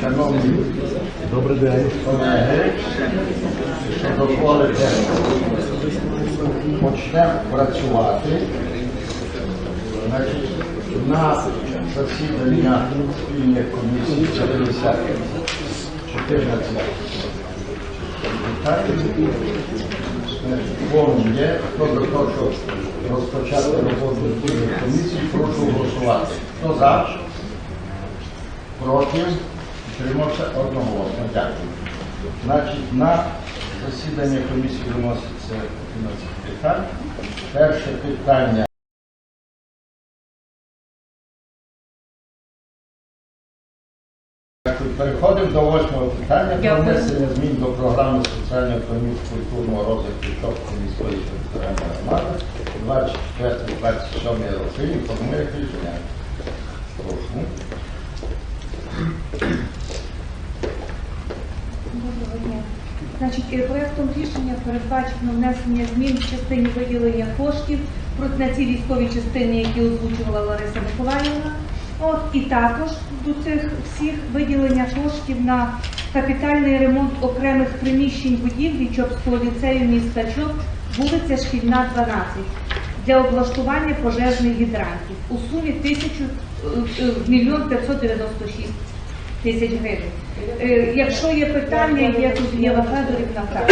Шановні Добрий день. колеги, що дозволите, почнемо працювати. Значить, на засідання спільних комісій з'явилися 14 депутатів. Є. Хто за те, щоб розпочати роботу спільних комісій, прошу голосувати. Хто за? Проти? Утримався одноголосно. Дякую. Значить, на засідання комісії виноситься 11 питань. Перше питання. Переходимо до восьмого питання про внесення змін до програми соціально-економічного культурного розвитку Чопської міської територіальної громади 24-27 роки. Інформує рішення. Прошу. Доброго дня. Значить, проектом рішення передбачено внесення змін в частині виділення коштів на ці військові частини, які озвучувала Лариса Миколаївна. От і також до цих всіх виділення коштів на капітальний ремонт окремих приміщень будівлі Чопського ліцею міста Чоп, вулиця Шкільна, 12, для облаштування пожежних гідрантів у сумі тисячу е, е, мільйон 596 тисяч гривень. Е, Якщо є питання, є тут Єва Федорівна, так.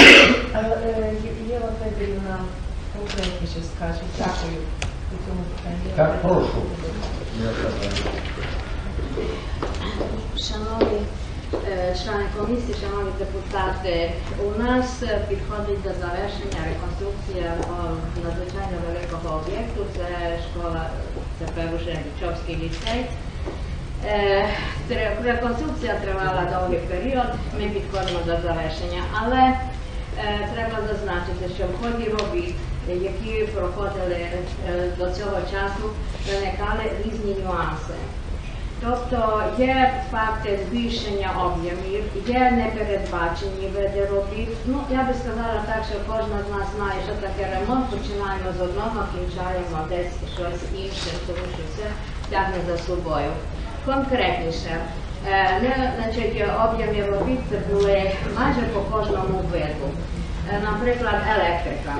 Але е, Є- Єва Федорівна конкретніше скаже, Так. дякую цьому. Так, прошу. Шановні е, члени комісії, шановні депутати, у нас підходить до завершення реконструкція надзвичайно великого об'єкту. Це школа, це вже Вічовський ліцей. Е, Реконструкція тривала довгий період, ми підходимо до завершення, але е, треба зазначити, що в ході робіт, які проходили е, до цього часу, виникали різні нюанси. Тобто є факти збільшення об'ємів, є непередбачені види робіт. Ну, я би сказала так, що кожна з нас знає, що таке ремонт. Починаємо з одного, кінчаємо десь щось інше, тому що все тягне за собою. Конкретніше, не, значить, об'єми робіт були майже по кожному виду. Е, Наприклад, електрика.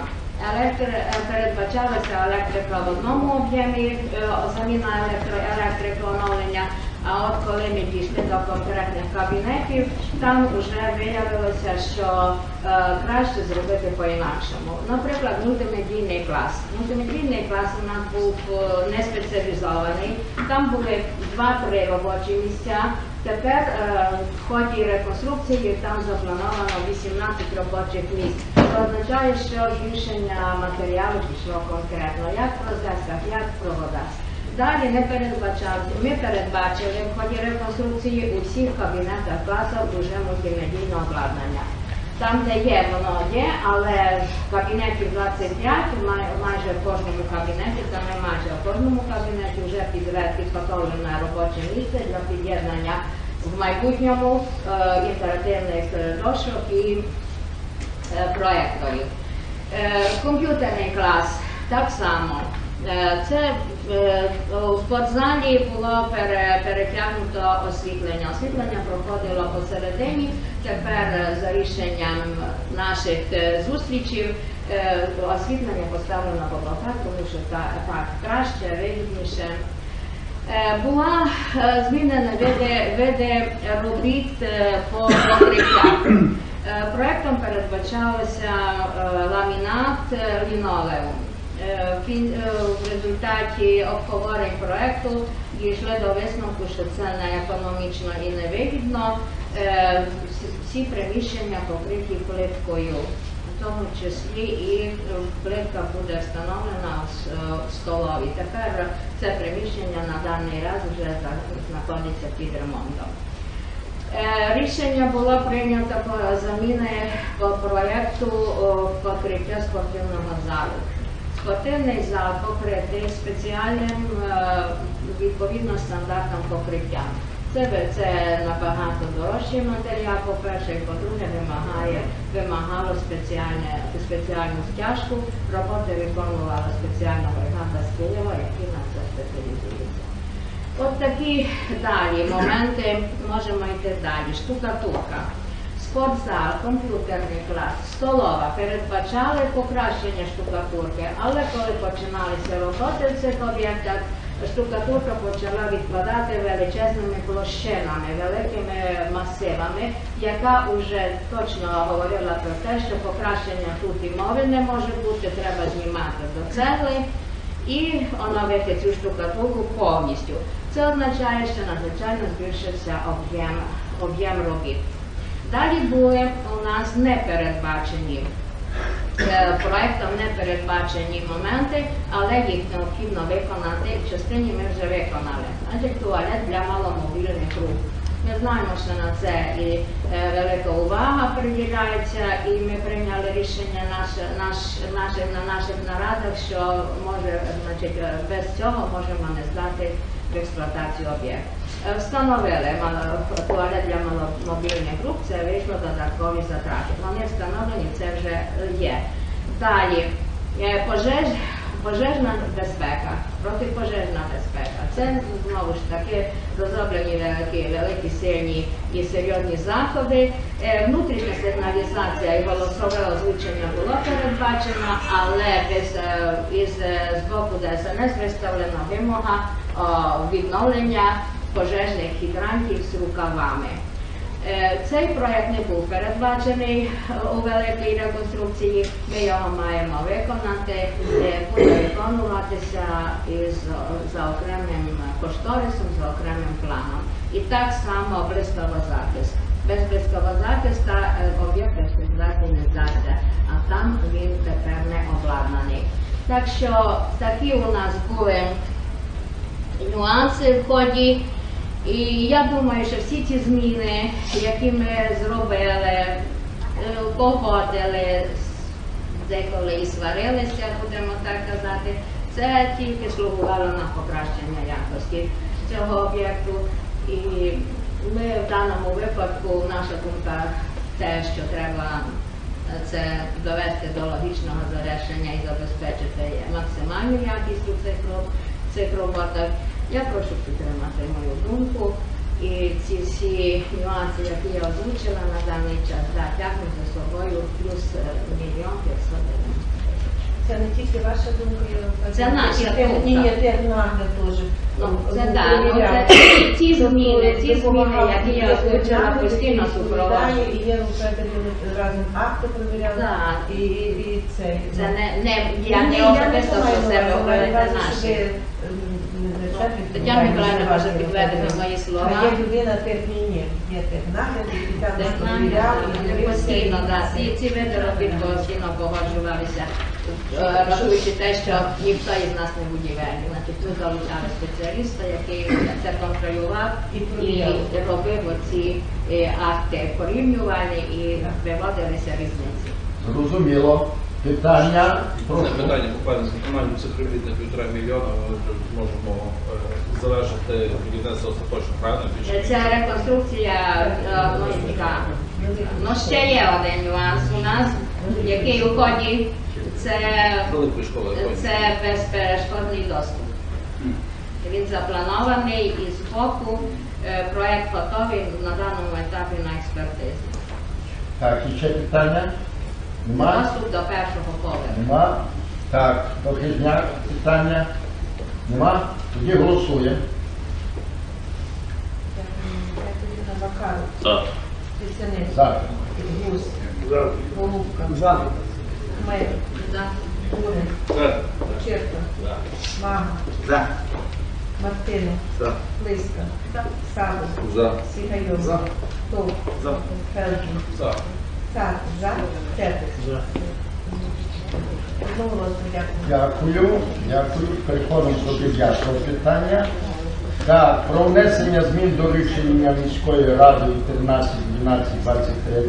Електри... е, Передбачалася електрика в одному об'ємі, е, заміна електро... електрики оновлення. А от коли ми дійшли до конкретних кабінетів, там вже виявилося, що е, краще зробити по-інакшому. Наприклад, мультимедійний клас. Мультимедійний клас у нас був е, не спеціалізований. Там були два-три робочі місця. Тепер е, в ході реконструкції там заплановано 18 робочих місць. Це означає, що збільшення матеріалу пішло конкретно, як в процесах, як в проводах. Далі не передбачався. Ми передбачили в ході реконструкції у всіх кабінетах класів вже мультимедійне обладнання. Там, де є, воно є, але в кабінеті 25, май- майже в кожному кабінеті, там не майже в кожному кабінеті вже підготовлене робоче місце для під'єднання в майбутньому е, інтерактивних дошок і е, проекторів. Е, Комп'ютерний клас так само. Е, Це е, в спортзалі було перетягнуто освітлення. Освітлення проходило посередині. Тепер е, за рішенням наших е, зустрічів е, освітлення поставлено по боках, тому що та- так краще, вигідніше. Е, Була е, змінена види, види робіт е, по покриттях. Е, Проектом передбачалося е, ламінат е, лінолеум. Е, е, В результаті обговорень проекту дійшли до висновку, що це не економічно і не вигідно. Е, всі- приміщення покриті плиткою, в тому числі і плитка буде встановлена в столовій. Тепер це приміщення на даний раз вже знаходиться під ремонтом. Рішення було прийнято заміни по проєкту покриття спортивного залу. Спортивний зал покритий спеціальним е, відповідно стандартам покриття. Це, це набагато дорожчий матеріал, по-перше, і по-друге, вимагає, вимагало спеціальне, спеціальну стяжку. Роботи виконувала спеціальна бригада з які на це спеціалізуються. От такі далі моменти можемо йти далі. Штукатурка. Спортзал, комп'ютерний клас, столова передбачали покращення штукатурки, але коли починалися роботи в цих об'єктах, штукатурка почала відпадати величезними площинами, великими масивами, яка вже точно говорила про те, що покращення тут і мови не може бути, треба знімати до цегли і оновити цю штукатурку повністю. Це означає, що надзвичайно збільшився об'єм робіт. Далі були у нас непередбачені е, проектом непередбачені моменти, але їх необхідно виконати. В частині ми вже виконали. Значить, туалет для маломобільних груп. Ми знаємо, що на це і е, велика увага приділяється, і ми прийняли рішення наше, наш, наше, на наших нарадах, що може, значить, е, без цього можемо не здати в експлуатацію об'єкт. Е, Встановили мало- туалет для маломобільних груп, це вийшло додаткові затрати. Вони встановлені, це вже е, є. Це знову ж таки розроблені великі, великі сильні і серйозні заходи. Е, Внутрішня сигналізація і голосове озвучення було передбачено, але без, е, із е, з боку ДСНС виставлена вимога відновлення пожежних гідрантів з рукавами. Е, Цей проект не був передбачений е, у великій реконструкції. Ми його маємо виконати, е, буде виконуватися із, за окремим кошторисом, за окремим планом. І так само блискавозахист. Без блискавозахиста е, об'єкт експлуатації не здасться, а там він тепер не обладнаний. Так що такі у нас були нюанси в ході. І я думаю, що всі ці зміни, які ми зробили, е, погодили, деколи і сварилися, будемо так казати, це тільки слугувало на покращення якості цього об'єкту. І ми в даному випадку, наша думка, те, що треба е, це довести до логічного завершення і забезпечити максимальну якість у цих, цих роботах. Я прошу підтримати мою думку і ці всі нюанси, які я озвучила на даний час, да, тягнуть за собою плюс е, мільйон п'ятсот гривень. Це не тільки ваша думка, я Це наша думка. Ні, теж. Ну, це е, так, ну, перевіряв. це ті- зміни, ті зміни, які я озвучила, постійно супроводжую. І є вже разом акти перевіряли, Так. і, і, це. Це ну. не, не я не особисто про себе це наші. Ем, Тетяна Миколаївна може підтвердити так, мої А слова. є людина техніні, є технагляд, і постійно, це. ці, види робіт постійно погоджувалися, е, рахуючи те, що ніхто із нас не будівельник. Значить, ми залучали спеціаліста, який це контролював І і робив оці е, акти порівнювальні і виводилися різниці. Зрозуміло. Питання? Це Прошу. питання буквально з командою цих на півтора мільйона ми вже зможемо е, завершити будівництво остаточно, правильно? Більше Е, реконструкція, е, ну, ще є один нюанс у нас, який у ході, це, це безперешкодний доступ. Він запланований і з боку е, проект готовий на даному етапі на експертизу. Так, і ще питання? Нема? Доступ до першого поверху. Нема? Так, Дохижняк, питання? Нема? Тоді голосуємо. Бакаров, За. Пісянець, За. Гус, Голубка, Хмель, За. Курин, За. Черка, За. Мага, За. Мартинов, За. Лиска, Садов, За. Сігайов, Тов, За. Фелдін, За. Цар, За, Терпець. Дякую. Дякую. Переходимо до дев'ятого питання. Так, про внесення змін до рішення міської ради від 13 12 23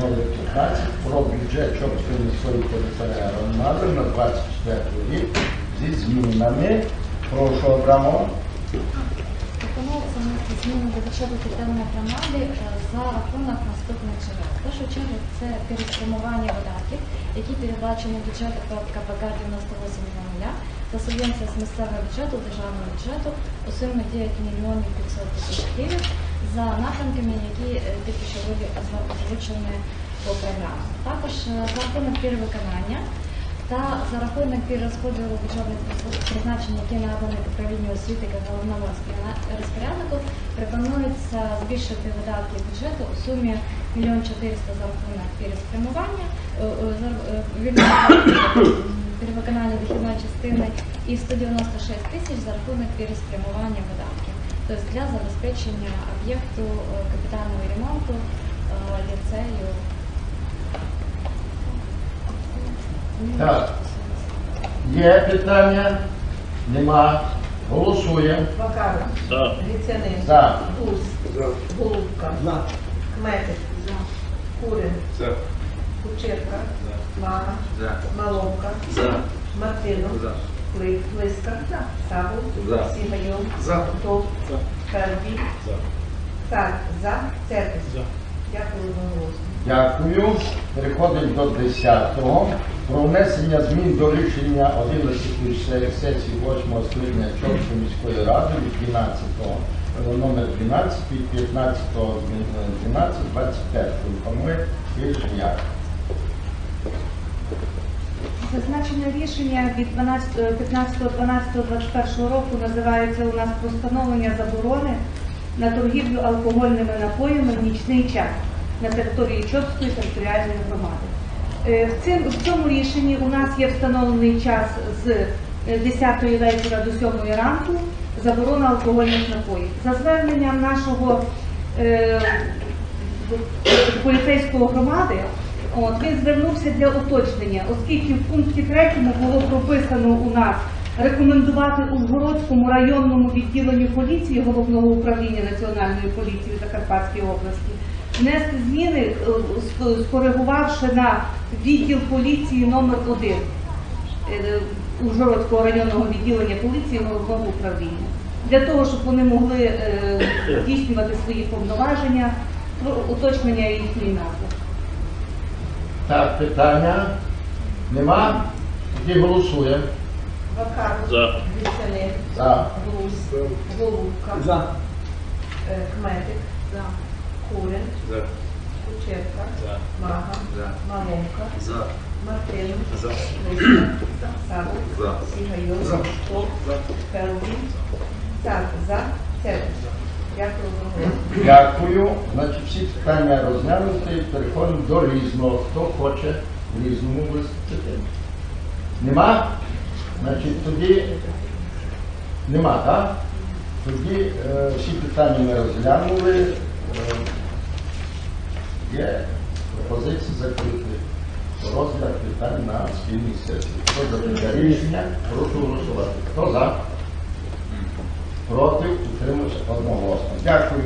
номер 15 про бюджет Чопської міської територіальної громади на 24 рік зі змінами. Прошу Абрамов. Зміни до бюджету територіальної громади е, за рахунок наступних джерел. В першу чергу це переспрямування видатків, які передбачені по КПК 9800. та субвенція з місцевого бюджету, державного бюджету у сумі 9 мільйонів 500 тисяч гривень за напрямками, які е, тільки що були озвучені по програмі. Також е, за рахунок перевиконання та за рахунок перерозподілу бюджетних призначень, які надані управлінню освіти як головному розпоряд- розпоряднику, пропонується збільшити видатки бюджету у сумі 1 400 за рахунок переспрямування, е, е, е, перевиконання дохідної частини і 196 тисяч за рахунок переспрямування видатків. Тобто для забезпечення об'єкту капітального ремонту ліцею. Так. Є питання? Нема. Голосуємо. Вакаров. За. Грицянин. За. Гус. Голубка. Кметик. Курин. За. Кучерка. Мага. За. Маловка. За. Мартинов. За. Ли- Лиска. Сабу. За. Сігайов. За. Тов. За. Ферді. За. Цар. За. Церквіс. За. Дякую одноголосно. Дякую. Переходимо до 10-го. Про внесення змін до рішення 11-ї сесії 8-го скликання Чорської міської ради від 12-го е, номер 12 від 15 12 25 Інформує рішення. Зазначене рішення від 15.12.12.21 року називається у нас про встановлення заборони на торгівлю алкогольними напоями в нічний час на території Чопської територіальної громади. Е, В цьому рішенні у нас є встановлений час з е, 10 вечора до 7 ранку заборона алкогольних напоїв. За зверненням нашого е, поліцейського громади, от, він звернувся для уточнення, оскільки в пункті 3 було прописано у нас рекомендувати Ужгородському районному відділенню поліції головного управління Національної поліції Закарпатської області внести зміни, е, скоригувавши на відділ поліції номер 1 е, Ужгородського районного відділення поліції головного управління. Для того, щоб вони могли е, здійснювати свої повноваження, про уточнення їхньої назви. Так, питання? Нема? Тоді голосуємо. Гус. Голубка. За. Е, Кметик. За. Курин. За. Кучерка. За. Мага. За. Маловка. За. Мартинов. За. Лиска. Сабу. За. Сігайов. За. Тов. Ферді. Цар. За. Церквіс. Дякую одноголосно. Дякую. Значить, всі питання розглянуті. Переходимо до різного. Хто хоче в різному виступити? Нема? Значить, тоді нема, так? Тоді е, всі питання ми розглянули. Е, є пропозиції закрити розгляд питань на спільній сесії. Хто за таке рішення? Прошу голосувати. Хто за? Проти? Утримався одноголосно. Дякую.